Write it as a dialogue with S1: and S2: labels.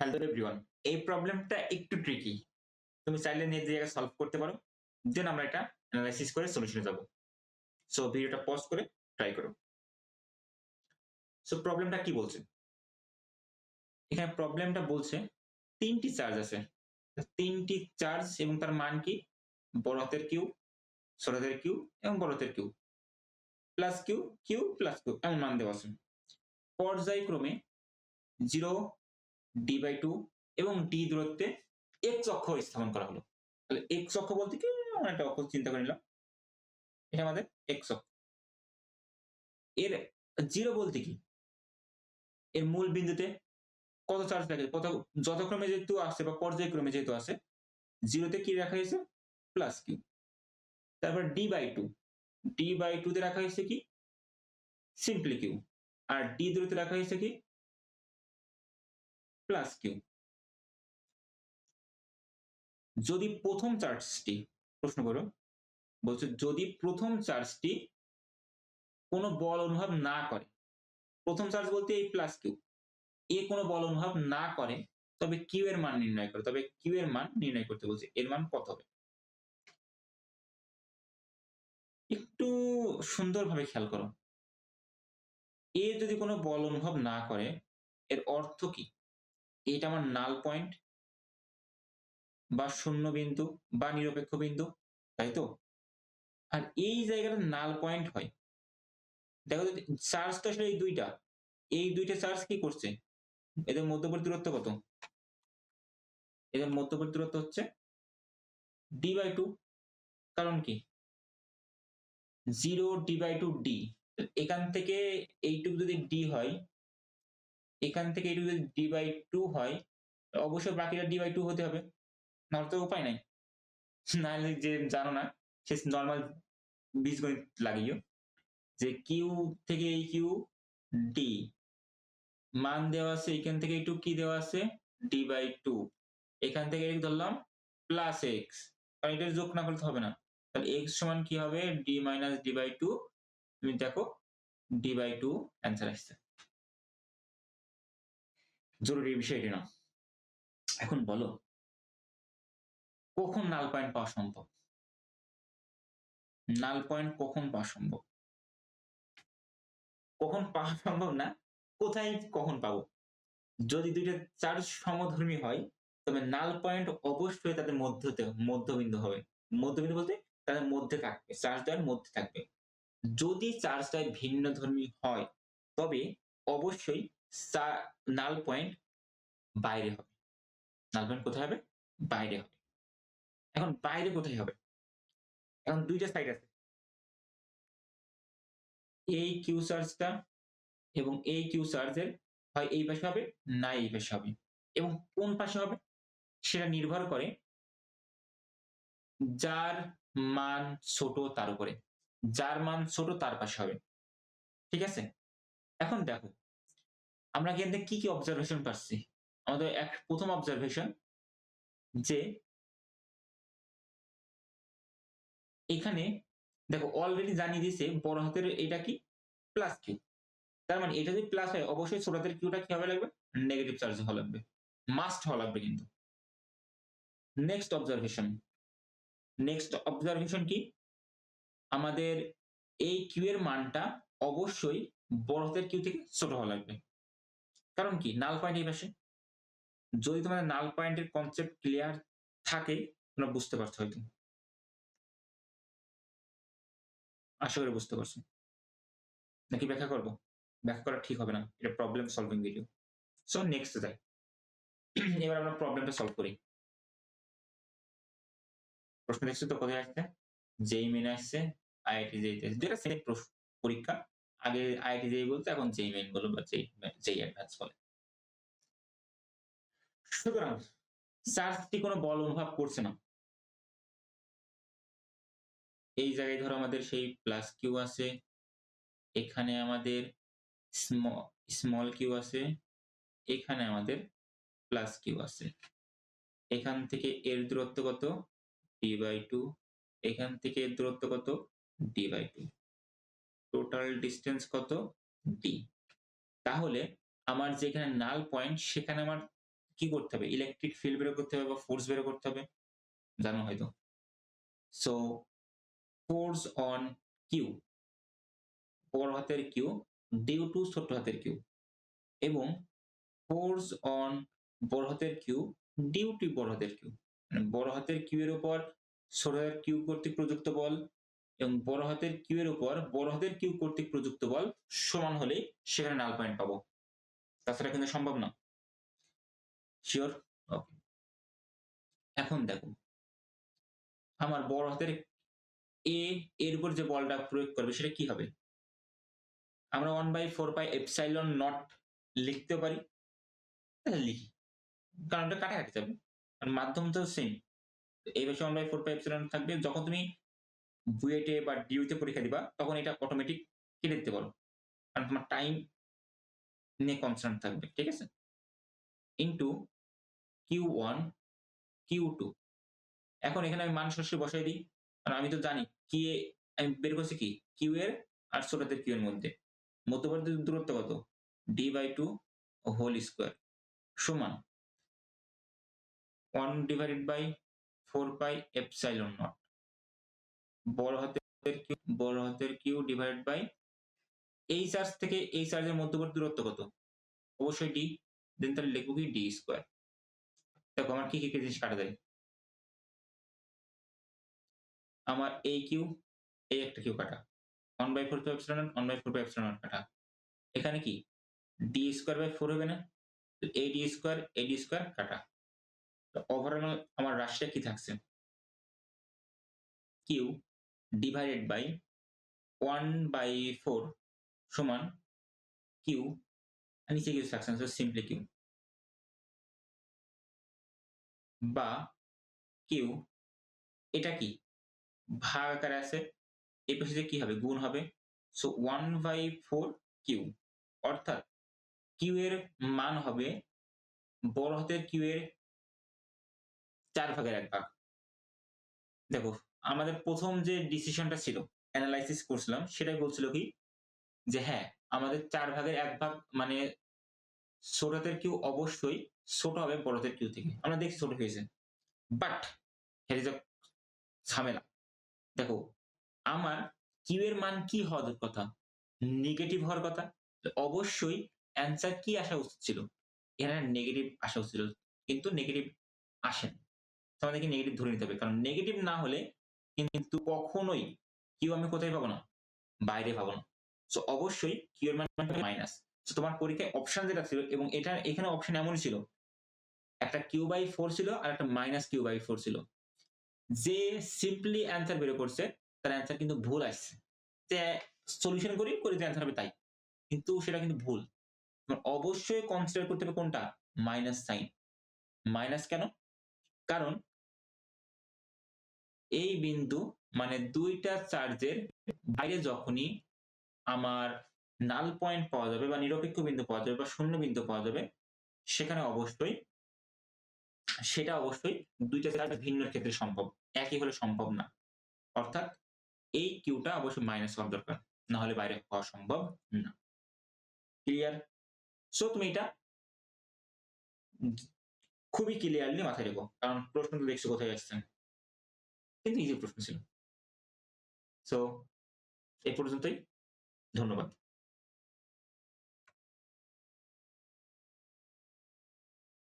S1: Hello everyone এই প্রবলেমটা একটু ট্রিকি তুমি চাইলে নিজে জায়গায় সলভ করতে পারো। দেন আমরা এটা অ্যানালাইসিস করে সলিউশনে যাব। সো ভিডিওটা পজ করে ট্রাই করো। সো প্রবলেমটা কি বলছে? এখানে প্রবলেমটা বলছে, তিনটি চার্জ আছে। তিনটি চার্জ এবং তার মান কি? বড় হাতের কিউ ছোট হাতের কিউ এবং বড় হাতের Q plus q q plus q এমন মান দেওয়া আছে। পর্যায়ক্রমে জিরো ডি বাই টু এবং ডি দূরত্বে এক্স অক্ষ স্থাপন করা হলো। তাহলে এক্স অক্ষ বলতে কি? আমরা একটা অক্ষ চিন্তা করে নিলাম। এটা আমাদের এক্স অক্ষ। এর জিরো বলতে কি? এর মূল বিন্দুতে কত চার্জ থাকে? কত যতক্রমে যেহেতু আসছে বা পর্যায়ক্রমে যেহেতু আসে জিরোতে কি রাখা হয়েছে? প্লাস কিউ তারপর d by two d by two তে রাখা হয়েছে কি? সিম্পলি কিউ আর ডি দূরত্বে রাখা হয়েছে কি? প্লাস কিউ যদি প্রথম চার্জটি, প্রশ্ন করো, বলছে যদি প্রথম চার্জটি কোনো বল অনুভব না করে, প্রথম চার্জ বলতে এই প্লাস কিউ এ কোনো বল অনুভব না করে, তবে কিউ এর মান নির্ণয় করে, তবে কিউ এর মান নির্ণয় করতে বলছে, এর মান কত হবে? একটু সুন্দরভাবে খেয়াল করো। এ যদি কোনো বল অনুভব না করে, এর অর্থ কি? এটা আমার নাল পয়েন্ট বা শূন্য বিন্দু বা নিরপেক্ষ বিন্দু, তাই তো? আর এই জায়গাটা নাল পয়েন্ট হয়। দেখো চার্জ তো আসলে এই দুইটা এই দুইটা চার্জ কি করছে? এদের মধ্যবর্তী দূরত্ব কত? এদের মধ্যবর্তী দূরত্ব হচ্ছে ডি বাই টু কারণ কি? Zero d by two d এখান থেকে এইটুকু যদি ডি হয় এখান থেকে এইটুকু যদি ডি বাই টু হয়, অবশ্যই বাকিটা ডি বাই টু হতে হবে। নাহলে তো উপায় নাই। নাহলে যে জানো না, সে নর্মাল বীজগণিত লাগিও যে কিউ থেকে এই কিউ ডি মান দেওয়া আছে এখান থেকে একটু কি দেওয়া আছে? ডি বাই টু এখান থেকে ধরলাম প্লাস এক্স কারণ এটা যোগ না করতে হবে না। তাহলে এক্স সমান কি হবে? D minus d by two তুমি দেখো ডি বাই টু অ্যান্সার আসছে। জরুরি বিষয় এটি না। এখন বলো, কখন নাল পয়েন্ট পাওয়া সম্ভব? নাল পয়েন্ট কখন পাওয়া সম্ভব? কখন পাওয়া সম্ভব না, কোথায় কখন পাবো? যদি দুইটা চার্জ সমধর্মী হয়, তবে নাল পয়েন্ট অবশ্যই তাদের মধ্যতে, মধ্যবিন্দু হবে। মধ্যবিন্দু বলতে তাদের মধ্যে থাকবে চার্জ দ্বয়ের মধ্যে থাকবে। যদি চার্জ দ্বয় ভিন্ন ধর্মী হয়, তবে অবশ্যই নাল পয়েন্ট বাইরে হবে। নাল পয়েন্ট কোথায় হবে? বাইরে হবে। এখন বাইরে কোথায় হবে? এখন দুইটা সাইড আছে। এই কিউ চার্জটা এবং এই কিউ চার্জের হয় এই পাশে হবে না এই পাশে হবে। এবং কোন পাশে হবে? সেটা নির্ভর করে যার মান ছোট তার উপরে। যার মান ছোট তার পাশে হবে। ঠিক আছে? এখন দেখো আমরা এখান থেকে কি কি অবজারভেশন পাচ্ছি? আমাদের এক প্রথম অবজারভেশন যে এখানে দেখো অলরেডি জানিয়ে দিয়েছে বড় হাতের এটা কি? প্লাস কিউ তার মানে এটা যদি প্লাস হয়, অবশ্যই ছোট হাতের কিউটা কি হবে লাগবে? নেগেটিভ চার্জ হওয়া লাগবে। মাস্ট হওয়া লাগবে কিন্তু। নেক্সট অবজারভেশন নেক্সট অবজারভেশন কি? আমাদের এই কিউ এর মানটা অবশ্যই বড় হাতের কিউ থেকে ছোট হওয়া লাগবে। কারণ কি? নাল পয়েন্ট এই পাশে। যদি তোমাদের নাল পয়েন্টের কনসেপ্ট ক্লিয়ার থাকে, তোমরা বুঝতে পারছ হয়তো। আশা করি বুঝতে পারছ। নাকি ব্যাখ্যা করব? ব্যাখ্যা করা ঠিক হবে না। এটা problem solving video so next যাই। এবার আমরা প্রবলেমটা সলভ করি। প্রশ্ন দেখছ তো কোথায় আসছে? যেই মেনে আসছে আইআইটি যেই যেটা সেম পরীক্ষা। আগে আইআইটি যেই বলতো, এখন যেই মেন বলো বা যেই যেই অ্যাডভান্স বলে। সুতরাং চার্জটি কোনো বল অনুভব করছে না। এই জায়গায় ধরো আমাদের সেই প্লাস কিউ আছে, এখানে আমাদের স্মল কিউ আছে, এখানে আমাদের প্লাস কিউ আছে। এখান থেকে এর দূরত্ব কত? ডি বাই টু এখান থেকে এর দূরত্ব কত? D by two total distance কত? ডি তাহলে আমার যেখানে নাল পয়েন্ট সেখানে আমার কি করতে হবে? ইলেকট্রিক ফিল্ড বের করতে হবে বা ফোর্স বের করতে হবে? জানো হয়তো। সো ফোর্স অন কিউ বড় হাতের কিউ ডিউ টু ছোট হাতের কিউ এবং ফোর্স অন বড় হাতের কিউ ডিউ টু বড় হাতের কিউ মানে বড় হাতের কিউ এর উপর ছোট হাতের কিউ কর্তৃক প্রযুক্ত বল এবং বড় হাতের কিউ এর উপর বড় হাতের কিউ কর্তৃক প্রযুক্ত বল সমান হলে সেখানে নাল পয়েন্ট পাবো। তাছাড়া কিন্তু সম্ভব না। শিওর ওকে এখন দেখো, আমার বড় হাতের এ এর উপর যে বলটা প্রয়োগ করবে সেটা কি হবে? আমরা one by four by epsilon naught লিখতে পারি। লিখি। কারণ ওটা কাটাকাটি যাবে। মাধ্যম তো সেম এই বছর one by four by epsilon থাকবে। যখন তুমি বুয়েটে বা ডিউতে পরীক্ষা দিবা, তখন এটা অটোমেটিক কেটে দিতে পারো। কারণ তোমার টাইম নিয়ে কনসার্ন থাকবে, ঠিক আছে? Into q one q two এখন এখানে আমি মান সরাসরি বসাই দিই, কারণ আমি তো জানি কি আমি বের করছি কি? কিউ এর আর ছোটদের কিউ এর মধ্যে। মধ্যবর্তী দূরত্ব কত? D by two whole square সমান one divided by four pi epsilon naught বড় হাতের কিউ বড় হাতের কিউ ডিভাইড বাই এই চার্জ থেকে এই চার্জের মধ্যবর্তী দূরত্ব কত? অবশ্যই ডি দেন তাহলে লিখব কি ডি স্কোয়ার দেখো, আমার কি কি জিনিস কাটা যায়? আমার এই কিউ এই একটা কিউ কাটা। One by four epsilon one by four epsilon কাটা। এখানে কি? ডি স্কোয়ার বাই ফোর হবে না? এ ডি স্কোয়ার এ ডি স্কোয়ার কাটা। ওভারঅল আমার রাশিটা কি থাকছে? Q divided by one by four সমান কিউ নিচে কিছু থাকছে না সিম্পলি কিউ বা কিউ এটা কি? ভাগ আকারে আছে, এই পাশে কি হবে? গুণ হবে। So one by four q অর্থাৎ কিউ এর মান হবে বড় হাতের কিউ এর চার ভাগের এক ভাগ। দেখো আমাদের প্রথম যে ডিসিশনটা ছিল অ্যানালাইসিস করছিলাম, সেটাই বলছিল কি, যে হ্যাঁ আমাদের চার ভাগের এক ভাগ মানে ছোট হাতের কিউ অবশ্যই ছোট হবে বড়দের কিউ থেকে। আমরা দেখছি ছোট হয়েছে। বাট হের ইজ ঝামেলা। দেখো, আমার কিউ এর মান কি হওয়ার কথা? নেগেটিভ হওয়ার কথা? অবশ্যই অ্যান্সার কি আসা উচিত ছিল? এখানে নেগেটিভ আসা উচিত ছিল, কিন্তু নেগেটিভ আসেন আমাদেরকে নেগেটিভ ধরে নিতে হবে, কারণ নেগেটিভ না হলে কিন্তু কখনোই কিউ আমি কোথায় পাবো না? বাইরে পাবো না। সো অবশ্যই কিউ এর মান মাইনাস তোমার পরীক্ষায় অপশন যেটা ছিল এবং এটা এখানে অপশন এমনই ছিল, একটা কিউ বাই ফোর ছিল আর একটা মাইনাস কিউ বাই ফোর ছিল। যে সিম্পলি অ্যান্সার বের করছে, তার অ্যান্সার কিন্তু ভুল আসছে। যে সলিউশন করি, করে যে অ্যান্সার হবে তাই। কিন্তু সেটা কিন্তু ভুল। অবশ্যই কনসিডার করতে হবে কোনটা? মাইনাস সাইন মাইনাস কেন? কারণ এই বিন্দু মানে দুইটা চার্জের বাইরে যখনই আমার নাল পয়েন্ট পাওয়া যাবে বা নিরপেক্ষ বিন্দু পাওয়া যাবে বা শূন্য বিন্দু পাওয়া যাবে, সেখানে অবশ্যই সেটা অবশ্যই দুইটা চার্জ ভিন্ন ক্ষেত্রে সম্ভব। একই হলে সম্ভব না। অর্থাৎ এই কিউটা অবশ্যই মাইনাস হওয়ার দরকার না হলে বাইরে হওয়া সম্ভব না। ক্লিয়ার সো তুমি এটা খুবই ক্লিয়ারলি মাথায় রেখো, কারণ প্রশ্ন তো দেখছ কোথায় আসছেন কিন্তু ইজি প্রশ্ন ছিল। সো এই পর্যন্তই। ধন্যবাদ।